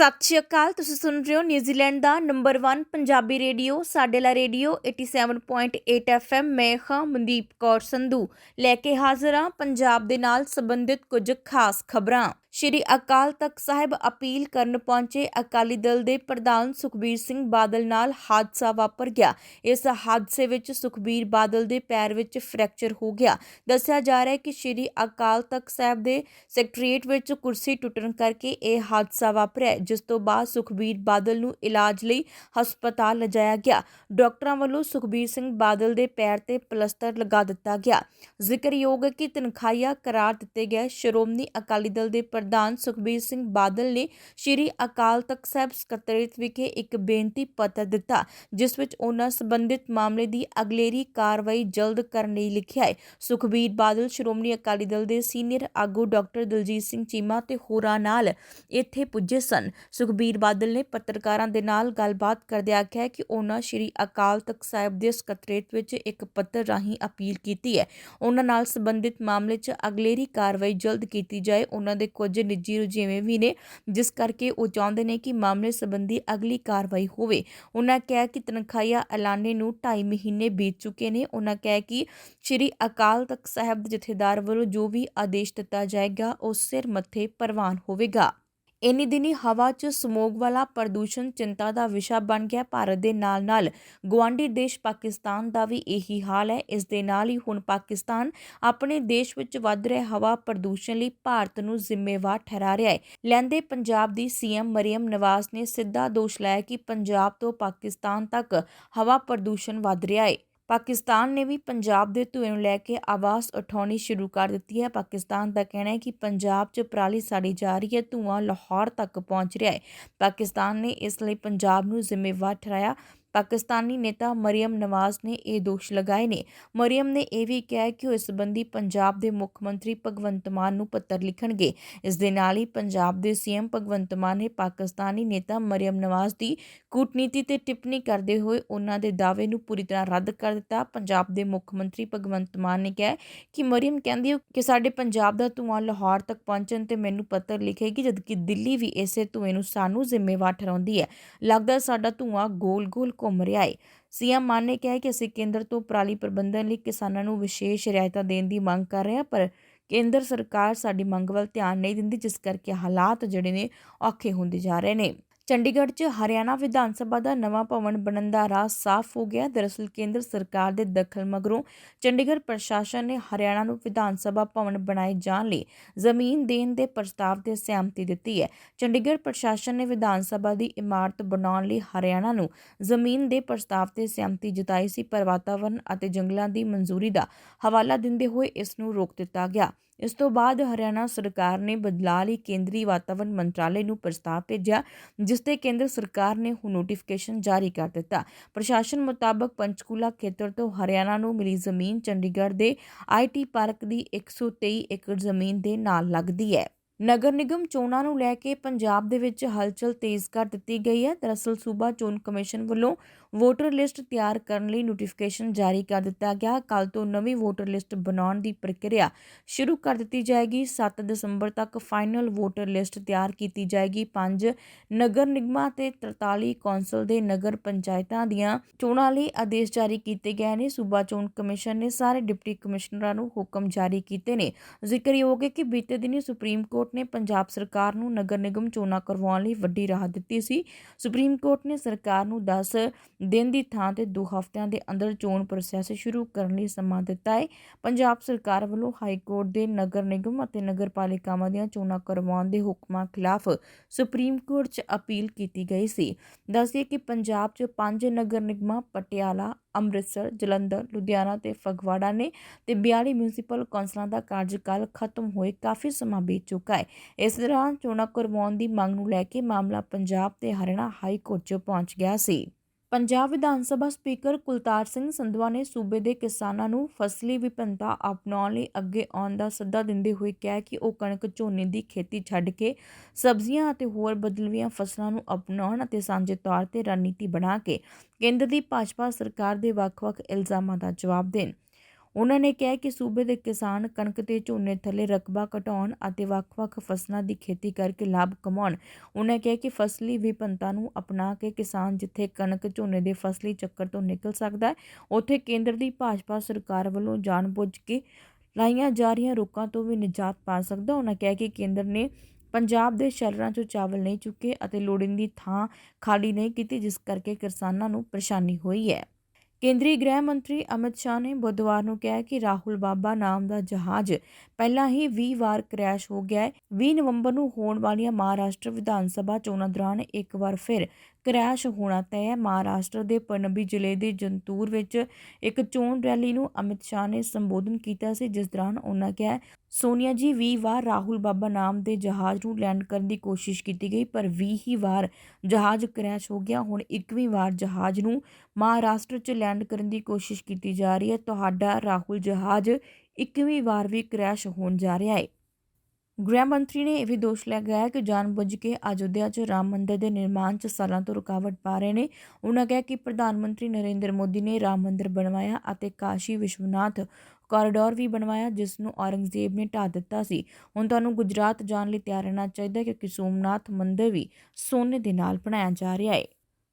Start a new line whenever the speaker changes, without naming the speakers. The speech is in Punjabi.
ਸਤਿ ਸ਼੍ਰੀ ਅਕਾਲ, ਤੁਸੀਂ ਸੁਣ ਰਹੇ ਹੋ ਨਿਊਜ਼ੀਲੈਂਡ ਦਾ ਨੰਬਰ 1 ਪੰਜਾਬੀ ਰੇਡੀਓ ਸਾਡੇ ਲਾ ਰੇਡੀਓ 87.8 FM ਮੈਂ ਹਾਂ ਮਨਦੀਪ ਕੌਰ ਸੰਧੂ। ਲੈ ਕੇ ਹਾਜ਼ਰ ਹਾਂ ਪੰਜਾਬ ਦੇ ਨਾਲ ਸੰਬੰਧਿਤ ਕੁਝ ਖਾਸ ਖਬਰਾਂ। ਸ਼੍ਰੀ ਅਕਾਲ ਤਖਤ ਸਾਹਿਬ ਅਪੀਲ ਕਰਨ ਪਹੁੰਚੇ ਅਕਾਲੀ ਦਲ ਦੇ ਪ੍ਰਧਾਨ ਸੁਖਬੀਰ ਸਿੰਘ ਬਾਦਲ ਨਾਲ ਹਾਦਸਾ ਵਾਪਰ ਗਿਆ। ਇਸ ਹਾਦਸੇ ਵਿੱਚ ਸੁਖਬੀਰ ਬਾਦਲ ਦੇ ਪੈਰ ਵਿੱਚ ਫ੍ਰੈਕਚਰ ਹੋ ਗਿਆ। ਦੱਸਿਆ ਜਾ ਰਿਹਾ ਹੈ ਕਿ ਸ਼੍ਰੀ ਅਕਾਲ ਤਖਤ ਸਾਹਿਬ ਦੇ ਸੈਕਟਰੀਏਟ ਵਿੱਚ ਕੁਰਸੀ ਟੁੱਟਣ ਕਰਕੇ ਇਹ ਹਾਦਸਾ ਵਾਪਰਿਆ ਜਿਸ ਤੋਂ ਬਾਅਦ ਸੁਖਬੀਰ ਬਾਦਲ ਨੂੰ ਇਲਾਜ ਲਈ ਹਸਪਤਾਲ ਲਿਜਾਇਆ ਗਿਆ। ਡਾਕਟਰਾਂ ਵੱਲੋਂ ਸੁਖਬੀਰ ਸਿੰਘ ਬਾਦਲ ਦੇ ਪੈਰ ਤੇ ਪਲਸਤਰ ਲਗਾ ਦਿੱਤਾ ਗਿਆ। ਜ਼ਿਕਰਯੋਗ ਹੈ ਕਿ ਤਨਖਾਹੀਆ ਕਰਾਰ ਦਿੱਤੇ ਗਏ ਸ਼੍ਰੋਮਣੀ ਅਕਾਲੀ ਦਲ ਦੇ ਪ੍ਰਧਾਨ ਸੁਖਬੀਰ ਸਿੰਘ ਬਾਦਲ ਨੇ ਸ਼੍ਰੀ ਅਕਾਲ ਤਖਤ ਸਾਹਿਬ ਸਕੱਤਰੇਤ ਵਿਖੇ ਇੱਕ ਬੇਨਤੀ ਪੱਤਰ ਦਿੱਤਾ, ਜਿਸ ਵਿੱਚ ਉਹਨਾਂ ਸੰਬੰਧਿਤ ਮਾਮਲੇ ਦੀ ਅਗਲੇਰੀ ਕਾਰਵਾਈ ਜਲਦ ਕਰਨ ਲਈ ਲਿਖਿਆ ਹੈ। ਸੁਖਬੀਰ ਬਾਦਲ ਸ਼੍ਰੋਮਣੀ ਅਕਾਲੀ ਦਲ ਦੇ ਸੀਨੀਅਰ ਆਗੂ ਡਾਕਟਰ ਦਲਜੀਤ ਸਿੰਘ ਚੀਮਾ ਤੇ ਹੋਰਾਂ ਨਾਲ ਇੱਥੇ ਪੁੱਜੇ ਸਨ। ਸੁਖਬੀਰ ਬਾਦਲ ਨੇ ਪੱਤਰਕਾਰਾਂ ਦੇ ਨਾਲ ਗੱਲਬਾਤ ਕਰਦੇ ਆਖਿਆ ਕਿ ਉਹਨਾਂ ਸ਼੍ਰੀ ਅਕਾਲ ਤਖਤ ਸਾਹਿਬ ਦੇ ਸਕੱਤਰੇਤ ਵਿੱਚ ਇੱਕ ਪੱਤਰ ਰਾਹੀਂ ਅਪੀਲ ਕੀਤੀ ਹੈ। ਉਹਨਾਂ ਨਾਲ ਸੰਬੰਧਿਤ ਮਾਮਲੇ 'ਚ ਅਗਲੇਰੀ ਕਾਰਵਾਈ ਜਲਦ ਕੀਤੀ ਜਾਏ। ਉਹਨਾਂ ਦੇ ਕੁਝ ਨਿੱਜੀ ਰੁਝੇਵੇਂ ਵੀ ਨੇ, ਜਿਸ ਕਰਕੇ ਉਹ ਚਾਹੁੰਦੇ ਨੇ ਕਿ ਮਾਮਲੇ ਸੰਬੰਧੀ ਅਗਲੀ ਕਾਰਵਾਈ ਹੋਵੇ। ਉਹਨਾਂ ਕਿਹਾ ਕਿ ਤਨਖਾਹੀਆ ਐਲਾਨੇ ਨੂੰ 2.5 ਮਹੀਨੇ ਬੀਤ ਚੁੱਕੇ ਨੇ। ਉਹਨਾਂ ਕਿਹਾ ਕਿ ਸ਼੍ਰੀ ਅਕਾਲ ਤਖਤ ਸਾਹਿਬ ਦੇ ਜਥੇਦਾਰ ਵੱਲੋਂ ਜੋ ਵੀ ਆਦੇਸ਼ ਦਿੱਤਾ ਜਾਏਗਾ, ਉਹ ਸਿਰ ਮੱਥੇ ਪ੍ਰਵਾਨ ਹੋਵੇਗਾ। ਇੰਨੀ ਦਿਨੀ ਹਵਾ 'ਚ ਸਮੋਗ ਵਾਲਾ ਪ੍ਰਦੂਸ਼ਣ ਚਿੰਤਾ ਦਾ ਵਿਸ਼ਾ ਬਣ ਗਿਆ। ਭਾਰਤ ਦੇ ਨਾਲ-ਨਾਲ ਗੁਆਂਢੀ ਦੇਸ਼ ਪਾਕਿਸਤਾਨ ਦਾ ਵੀ ਇਹੀ ਹਾਲ ਹੈ। ਇਸ ਦੇ ਨਾਲ ਹੀ ਹੁਣ ਪਾਕਿਸਤਾਨ ਆਪਣੇ ਦੇਸ਼ ਵਿੱਚ ਵੱਧ ਰਿਹਾ ਹਵਾ ਪ੍ਰਦੂਸ਼ਣ ਲਈ ਭਾਰਤ ਨੂੰ ਜ਼ਿੰਮੇਵਾਰ ਠਹਿਰਾ ਰਿਹਾ ਹੈ। ਲੈਂਦੇ ਪੰਜਾਬ ਦੀ ਸੀਐਮ ਮਰੀਮ ਨਵਾਜ਼ ਨੇ ਸਿੱਧਾ ਦੋਸ਼ ਲਾਇਆ ਕਿ ਪੰਜਾਬ ਤੋਂ ਪਾਕਿਸਤਾਨ ਤੱਕ ਹਵਾ ਪ੍ਰਦੂਸ਼ਣ ਵੱਧ ਰਿਹਾ ਹੈ। ਪਾਕਿਸਤਾਨ ਨੇ ਵੀ ਪੰਜਾਬ ਦੇ ਧੂਏ ਨੂੰ ਲੈ ਕੇ ਆਵਾਜ਼ ਉਠਾਉਣੀ ਸ਼ੁਰੂ ਕਰ ਦਿੱਤੀ ਹੈ। ਪਾਕਿਸਤਾਨ ਦਾ ਕਹਿਣਾ ਹੈ ਕਿ ਪੰਜਾਬ 'ਚ ਪਰਾਲੀ ਸਾੜੀ ਜਾ ਰਹੀ ਹੈ। ਧੂਆਂ ਲਾਹੌਰ ਤੱਕ ਪਹੁੰਚ ਰਿਹਾ ਹੈ। ਪਾਕਿਸਤਾਨ ਨੇ ਇਸ ਲਈ ਪੰਜਾਬ ਨੂੰ ਜ਼ਿੰਮੇਵਾਰ ਠਹਿਰਾਇਆ। ਪਾਕਿਸਤਾਨੀ ਨੇਤਾ ਮਰੀਮ ਨਵਾਜ਼ ਨੇ ਇਹ ਦੋਸ਼ ਲਗਾਏ ਨੇ। ਮਰੀਮ ਨੇ ਇਹ ਵੀ ਕਿਹਾ ਕਿ ਉਹ ਇਸ ਸੰਬੰਧੀ ਪੰਜਾਬ ਦੇ ਮੁੱਖ ਮੰਤਰੀ ਭਗਵੰਤ ਮਾਨ ਨੂੰ ਪੱਤਰ ਲਿਖਣਗੇ। ਇਸ ਦੇ ਨਾਲ ਹੀ ਪੰਜਾਬ ਦੇ ਸੀਐਮ ਭਗਵੰਤ ਮਾਨ ਨੇ ਪਾਕਿਸਤਾਨੀ ਨੇਤਾ ਮਰੀਮ ਨਵਾਜ਼ ਦੀ ਕੂਟਨੀਤੀ ਤੇ ਟਿੱਪਣੀ ਕਰਦੇ ਹੋਏ ਉਹਨਾਂ ਦੇ ਦਾਅਵੇ ਨੂੰ ਪੂਰੀ ਤਰ੍ਹਾਂ ਰੱਦ ਕਰ ਦਿੱਤਾ। ਪੰਜਾਬ ਦੇ ਮੁੱਖ ਮੰਤਰੀ ਭਗਵੰਤ ਮਾਨ ਨੇ ਕਿਹਾ ਕਿ ਮਰੀਮ ਕਹਿੰਦੀ ਕਿ ਸਾਡੇ ਪੰਜਾਬ ਦਾ ਧੂਆਂ ਲਾਹੌਰ ਤੱਕ ਪਹੁੰਚਣ ਤੇ ਮੈਨੂੰ ਪੱਤਰ ਲਿਖੇਗੀ, ਜਦਕਿ ਦਿੱਲੀ ਵੀ ਇਸੇ ਧੂਏ ਨੂੰ ਸਾਨੂੰ ਜ਼ਿੰਮੇਵਾਰ ਠਹਿਰਾਉਂਦੀ ਹੈ। ਲੱਗਦਾ ਸਾਡਾ ਧੂਆਂ ਗੋਲ-ਗੋਲ ਘੁੰਮ ਰਿਹਾ ਹੈ ਸੀਐਮ ਮਾਨ ਨੇ ਕਿਹਾ ਕਿ ਅਸੀਂ ਕੇਂਦਰ ਤੋਂ ਪਰਾਲੀ ਪ੍ਰਬੰਧਨ ਲਈ ਕਿਸਾਨਾਂ ਨੂੰ ਵਿਸ਼ੇਸ਼ ਰਿਆਇਤਾਂ ਦੇਣ ਦੀ ਮੰਗ ਕਰ ਰਹੇ ਹਾਂ, ਪਰ ਕੇਂਦਰ ਸਰਕਾਰ ਸਾਡੀ ਮੰਗ ਵੱਲ ਧਿਆਨ ਨਹੀਂ ਦਿੰਦੀ, ਜਿਸ ਕਰਕੇ ਹਾਲਾਤ ਜਿਹੜੇ ਨੇ ਔਖੇ ਹੁੰਦੇ ਜਾ ਰਹੇ ਨੇ। ਚੰਡੀਗੜ੍ਹ 'ਚ ਹਰਿਆਣਾ ਵਿਧਾਨ ਸਭਾ ਦਾ ਨਵਾਂ ਭਵਨ ਬਣਨ ਦਾ ਰਾਹ ਸਾਫ਼ ਹੋ ਗਿਆ। ਦਰਅਸਲ ਕੇਂਦਰ ਸਰਕਾਰ ਦੇ ਦਖਲ ਮਗਰੋਂ ਚੰਡੀਗੜ੍ਹ ਪ੍ਰਸ਼ਾਸਨ ਨੇ ਹਰਿਆਣਾ ਨੂੰ ਵਿਧਾਨ ਸਭਾ ਭਵਨ ਬਣਾਏ ਜਾਣ ਲਈ ਜ਼ਮੀਨ ਦੇਣ ਦੇ ਪ੍ਰਸਤਾਵ ਤੇ ਸਹਿਮਤੀ ਦਿੱਤੀ ਹੈ। ਚੰਡੀਗੜ੍ਹ ਪ੍ਰਸ਼ਾਸਨ ਨੇ ਵਿਧਾਨ ਸਭਾ ਦੀ ਇਮਾਰਤ ਬਣਾਉਣ ਲਈ ਹਰਿਆਣਾ ਨੂੰ ਜ਼ਮੀਨ ਦੇ ਪ੍ਰਸਤਾਵ ਤੇ ਸਹਿਮਤੀ ਜਤਾਈ ਸੀ। ਪਰ ਵਾਤਾਵਰਣ ਅਤੇ ਜੰਗਲਾਂ ਦੀ ਮਨਜ਼ੂਰੀ ਦਾ ਹਵਾਲਾ ਦਿੰਦੇ ਹੋਏ ਇਸ ਨੂੰ ਰੋਕ ਦਿੱਤਾ ਗਿਆ। ਇਸ ਤੋਂ ਬਾਅਦ ਹਰਿਆਣਾ ਸਰਕਾਰ ਨੇ ਬਦਲਾਅ ਲਈ ਕੇਂਦਰੀ ਵਾਤਾਵਰਣ ਮੰਤਰਾਲੇ ਨੂੰ ਪ੍ਰਸਤਾਵ ਭੇਜਿਆ, ਜਿਸ ਤੇ ਕੇਂਦਰ ਸਰਕਾਰ ਨੇ ਹੁਣ ਨੋਟੀਫਿਕੇਸ਼ਨ ਜਾਰੀ ਕਰ ਦਿੱਤਾ। ਪ੍ਰਸ਼ਾਸਨ ਮੁਤਾਬਕ ਪੰਚਕੂਲਾ ਖੇਤਰ ਤੋਂ ਹਰਿਆਣਾ ਨੂੰ ਮਿਲੀ ਜ਼ਮੀਨ ਚੰਡੀਗੜ੍ਹ ਦੇ ਆਈਟੀ ਪਾਰਕ ਦੀ 123 ਏਕੜ ਜ਼ਮੀਨ ਦੇ ਨਾਲ ਲੱਗਦੀ ਹੈ। ਨਗਰ ਨਿਗਮ ਚੋਣਾਂ ਨੂੰ ਲੈ ਕੇ ਪੰਜਾਬ ਦੇ ਵਿੱਚ ਹਲਚਲ ਤੇਜ਼ ਕਰ ਦਿੱਤੀ ਗਈ ਹੈ। ਦਰਅਸਲ ਸੂਬਾ ਚੋਣ ਕਮਿਸ਼ਨ ਵੱਲੋਂ ਵੋਟਰ ਲਿਸਟ ਤਿਆਰ ਕਰਨ ਲਈ ਨੋਟੀਫਿਕੇਸ਼ਨ ਜਾਰੀ ਕਰ ਦਿੱਤਾ ਗਿਆ। ਕੱਲ ਤੋਂ ਨਵੀਂ ਵੋਟਰ ਲਿਸਟ ਬਣਾਉਣ ਦੀ ਪ੍ਰਕਿਰਿਆ ਸ਼ੁਰੂ ਕਰ ਦਿੱਤੀ ਜਾਏਗੀ। 7 ਦਸੰਬਰ ਤੱਕ ਫਾਈਨਲ ਵੋਟਰ ਲਿਸਟ ਤਿਆਰ ਕੀਤੀ ਜਾਏਗੀ। 5 ਨਗਰ ਨਿਗਮਾਂ ਤੇ 43 ਕੌਂਸਲ ਦੇ ਨਗਰ ਪੰਚਾਇਤਾਂ ਦੀਆਂ ਚੋਣਾਂ ਲਈ ਆਦੇਸ਼ ਜਾਰੀ ਕੀਤੇ ਗਏ ਨੇ। ਸੂਬਾ ਚੋਣ ਕਮਿਸ਼ਨ ਨੇ ਸਾਰੇ ਡਿਪਟੀ ਕਮਿਸ਼ਨਰਾਂ ਨੂੰ ਹੁਕਮ ਜਾਰੀ ਕੀਤੇ ਨੇ। ਜ਼ਿਕਰਯੋਗ ਹੈ ਕਿ ਬੀਤੇ ਦਿਨੀ ਸੁਪਰੀਮ ਕੋਰਟ ਨੇ ਪੰਜਾਬ ਸਰਕਾਰ ਨੂੰ ਨਗਰ ਨਿਗਮ ਚੋਣਾਂ ਕਰਵਾਉਣ ਲਈ ਵੱਡੀ ਰਾਹਤ ਦਿੱਤੀ ਸੀ। ਸੁਪਰੀਮ ਕੋਰਟ ਨੇ ਸਰਕਾਰ ਨੂੰ 10 ਦਿਨ ਦੀ ਥਾਂ ਤੇ 2 ਹਫ਼ਤਿਆਂ ਦੇ ਅੰਦਰ ਚੋਣ ਪ੍ਰੋਸੈਸ ਸ਼ੁਰੂ ਕਰਨ ਲਈ ਸਮਾਂ ਦਿੱਤਾ ਹੈ ਪੰਜਾਬ ਸਰਕਾਰ ਵੱਲੋਂ ਹਾਈ ਕੋਰਟ ਦੇ ਨਗਰ ਨਿਗਮ ਅਤੇ ਨਗਰਪਾਲਿਕਾਵਾਂ ਦੀਆਂ ਚੋਣਾਂ ਕਰਵਾਉਣ ਦੇ ਹੁਕਮਾਂ ਖਿਲਾਫ ਸੁਪਰੀਮ ਕੋਰਟ 'ਚ ਅਪੀਲ ਕੀਤੀ ਗਈ ਸੀ। ਦੱਸਦੇ ਕਿ ਪੰਜਾਬ 'ਚ ਪੰਜ ਨਗਰ ਨਿਗਮਾਂ ਪਟਿਆਲਾ, ਅੰਮ੍ਰਿਤਸਰ, ਜਲੰਧਰ, ਲੁਧਿਆਣਾ ਤੇ ਫਗਵਾੜਾ ਨੇ ਤੇ 42 ਮਿਊਨਿਸਪਲ ਕੌਂਸਲਾਂ ਦਾ ਕਾਰਜਕਾਲ ਖਤਮ ਹੋਏ ਕਾਫੀ ਸਮਾਂ ਬੀਤ ਚੁੱਕਾ ਹੈ ਇਸ ਦੌਰਾਨ ਚੋਣਾਂ ਕਰਵਾਉਣ ਦੀ ਮੰਗ ਨੂੰ ਲੈ ਕੇ ਮਾਮਲਾ ਪੰਜਾਬ ਤੇ ਹਰਿਆਣਾ ਹਾਈ ਕੋਰਟ 'ਚ ਪਹੁੰਚ ਗਿਆ ਸੀ। ਪੰਜਾਬ ਵਿਧਾਨ ਸਭਾ ਸਪੀਕਰ ਕੁਲਤਾਰ ਸਿੰਘ ਸੰਧਵਾ ਨੇ ਸੂਬੇ ਦੇ ਕਿਸਾਨਾਂ ਨੂੰ ਫਸਲੀ ਵਿਭਿੰਨਤਾ ਅਪਣਾਉਣ ਲਈ ਅੱਗੇ ਆਉਣ ਦਾ ਸੱਦਾ ਦਿੰਦੇ ਹੋਏ ਕਿਹਾ ਕਿ ਉਹ ਕਣਕ ਝੋਨੇ ਦੀ ਖੇਤੀ ਛੱਡ ਕੇ ਸਬਜ਼ੀਆਂ ਅਤੇ ਹੋਰ ਬਦਲਵੀਆਂ ਫਸਲਾਂ ਨੂੰ ਅਪਣਾਉਣ ਅਤੇ ਸਾਂਝੇ ਤੌਰ ਤੇ ਰਣਨੀਤੀ ਬਣਾ ਕੇ ਕੇਂਦਰ ਦੀ ਭਾਜਪਾ ਸਰਕਾਰ ਦੇ ਵੱਖ-ਵੱਖ ਇਲਜ਼ਾਮਾਂ ਦਾ ਜਵਾਬ ਦੇਣ। ਉਹਨਾਂ ਨੇ ਕਿਹਾ ਕਿ ਸੂਬੇ ਦੇ ਕਿਸਾਨ ਕਣਕ ਤੇ ਝੋਨੇ ਥੱਲੇ ਰਕਬਾ ਘਟਾਉਣ ਅਤੇ ਵੱਖ-ਵੱਖ ਫਸਲਾਂ ਦੀ ਖੇਤੀ ਕਰਕੇ ਲਾਭ ਕਮਾਉਣ। ਉਹਨਾਂ ਕਿਹਾ ਕਿ ਫਸਲੀ ਵਿਭਿੰਨਤਾ ਨੂੰ ਅਪਣਾ ਕੇ ਕਿਸਾਨ ਜਿੱਥੇ ਕਣਕ, ਝੋਨੇ ਦੇ ਫਸਲੀ ਚੱਕਰ ਤੋਂ ਨਿਕਲ ਸਕਦਾ ਹੈ, ਉੱਥੇ ਕੇਂਦਰ ਦੀ ਭਾਜਪਾ ਸਰਕਾਰ ਵੱਲੋਂ ਜਾਣਬੁੱਝ ਕੇ ਲਾਈਆਂ ਜਾ ਰਹੀਆਂ ਰੋਕਾਂ ਤੋਂ ਵੀ ਨਿਜਾਤ ਪਾ ਸਕਦਾ ਉਹਨਾਂ ਕਿਹਾ ਕਿ ਕੇਂਦਰ ਨੇ ਪੰਜਾਬ ਦੇ ਸ਼ਹਿਰਾਂ 'ਚੋਂ ਚਾਵਲ ਨਹੀਂ ਚੁੱਕੇ ਅਤੇ ਲੋੜੀਂਦੀ ਥਾਂ ਖਾਲੀ ਨਹੀਂ ਕੀਤੀ, ਜਿਸ ਕਰਕੇ ਕਿਸਾਨਾਂ ਨੂੰ ਪਰੇਸ਼ਾਨੀ ਹੋਈ ਹੈ। ਕੇਂਦਰੀ ਗ੍ਰਹਿ ਮੰਤਰੀ ਅਮਿਤ ਸ਼ਾਹ ਨੇ ਬੁੱਧਵਾਰ ਨੂੰ ਕਿਹਾ ਕਿ ਰਾਹੁਲ ਬਾਬਾ ਨਾਮ ਦਾ ਜਹਾਜ਼ ਪਹਿਲਾਂ ਹੀ 20 ਵਾਰ ਕ੍ਰੈਸ਼ ਹੋ ਗਿਆ ਹੈ। 20 ਨਵੰਬਰ ਨੂੰ ਹੋਣ ਵਾਲੀਆਂ ਮਹਾਰਾਸ਼ਟਰ ਵਿਧਾਨ ਸਭਾ ਚੋਣਾਂ ਦੌਰਾਨ ਇੱਕ ਵਾਰ ਫਿਰ ਕਰੈਸ਼ ਹੋਣਾ ਤੈਅ ਹੈ। ਮਹਾਰਾਸ਼ਟਰ ਦੇ ਪਨਬੀ ਜ਼ਿਲ੍ਹੇ ਦੇ ਜੰਤੂਰ ਵਿੱਚ ਇੱਕ ਚੋਣ ਰੈਲੀ ਨੂੰ ਅਮਿਤ ਸ਼ਾਹ ਨੇ ਸੰਬੋਧਨ ਕੀਤਾ ਸੀ, ਜਿਸ ਦੌਰਾਨ ਉਹਨਾਂ ਕਿਹਾ, ਸੋਨੀਆ ਜੀ 20 ਵਾਰ ਰਾਹੁਲ ਬਾਬਾ ਨਾਮ ਦੇ ਜਹਾਜ਼ ਨੂੰ ਲੈਂਡ ਕਰਨ ਦੀ ਕੋਸ਼ਿਸ਼ ਕੀਤੀ ਗਈ, ਪਰ 20 ਹੀ ਵਾਰ ਜਹਾਜ਼ ਕਰੈਸ਼ ਹੋ ਗਿਆ। ਹੁਣ 21ਵੀਂ ਵਾਰ ਜਹਾਜ਼ ਨੂੰ ਮਹਾਰਾਸ਼ਟਰ 'ਚ ਲੈਂਡ ਕਰਨ ਦੀ ਕੋਸ਼ਿਸ਼ ਕੀਤੀ ਜਾ ਰਹੀ ਹੈ। ਤੁਹਾਡਾ ਰਾਹੁਲ ਜਹਾਜ਼ 21ਵੀਂ ਵਾਰ ਵੀ ਕਰੈਸ਼ ਹੋਣ ਜਾ ਰਿਹਾ ਹੈ। ਗ੍ਰਹਿ ਮੰਤਰੀ ਨੇ ਇਹ ਵੀ ਦੋਸ਼ ਲਗਾਇਆ ਕਿ ਜਾਣਬੁੱਝ ਕੇ ਅਯੋਧਿਆ 'ਚ ਰਾਮ ਮੰਦਰ ਦੇ ਨਿਰਮਾਣ 'ਚ ਸਾਲਾਂ ਤੋਂ ਰੁਕਾਵਟ ਪਾ ਰਹੇ ਨੇ। ਉਹਨਾਂ ਕਿਹਾ ਕਿ ਪ੍ਰਧਾਨ ਮੰਤਰੀ ਨਰਿੰਦਰ ਮੋਦੀ ਨੇ ਰਾਮ ਮੰਦਰ ਬਣਵਾਇਆ ਅਤੇ ਕਾਸ਼ੀ ਵਿਸ਼ਵਨਾਥ ਕੋਰੀਡੋਰ ਵੀ ਬਣਵਾਇਆ, ਜਿਸ ਨੂੰ ਔਰੰਗਜ਼ੇਬ ਨੇ ਢਾਹ ਦਿੱਤਾ ਸੀ। ਹੁਣ ਤੁਹਾਨੂੰ ਗੁਜਰਾਤ ਜਾਣ ਲਈ ਤਿਆਰ ਰਹਿਣਾ ਚਾਹੀਦਾ ਹੈ ਕਿਉਂਕਿ ਸੋਮਨਾਥ ਮੰਦਰ ਵੀ ਸੋਨੇ ਦੇ ਨਾਲ ਬਣਾਇਆ ਜਾ ਰਿਹਾ ਹੈ।